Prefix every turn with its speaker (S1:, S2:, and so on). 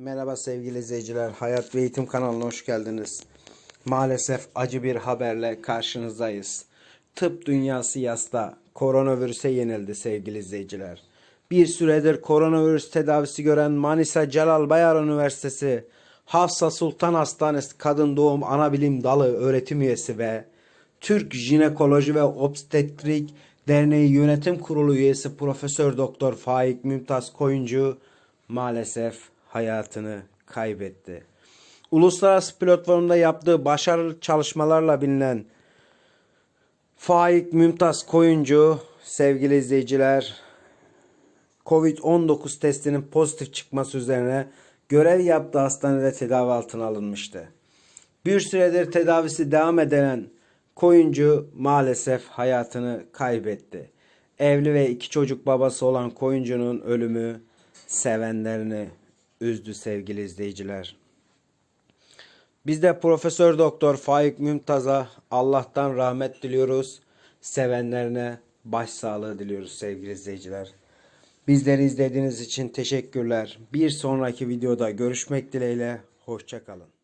S1: Merhaba sevgili izleyiciler. Hayat ve Eğitim kanalına hoş geldiniz. Maalesef acı bir haberle karşınızdayız. Tıp dünyası yasta koronavirüse yenildi sevgili izleyiciler. Bir süredir koronavirüs tedavisi gören Manisa Celal Bayar Üniversitesi Hafsa Sultan Hastanesi Kadın Doğum Anabilim Dalı öğretim üyesi ve Türk Jinekoloji ve Obstetrik Derneği Yönetim Kurulu üyesi Profesör Doktor Faik Mümtaz Koyuncu maalesef hayatını kaybetti. Uluslararası platformda yaptığı başarılı çalışmalarla bilinen Faik Mümtaz Koyuncu sevgili izleyiciler Covid-19 testinin pozitif çıkması üzerine görev yaptığı hastanede tedavi altına alınmıştı. Bir süredir tedavisi devam eden Koyuncu maalesef hayatını kaybetti. Evli ve iki çocuk babası olan Koyuncu'nun ölümü sevenlerini üzdü sevgili izleyiciler. Biz de Profesör Doktor Faik Mümtaz'a Allah'tan rahmet diliyoruz. Sevenlerine başsağlığı diliyoruz sevgili izleyiciler. Bizleri izlediğiniz için teşekkürler. Bir sonraki videoda görüşmek dileğiyle. Hoşçakalın.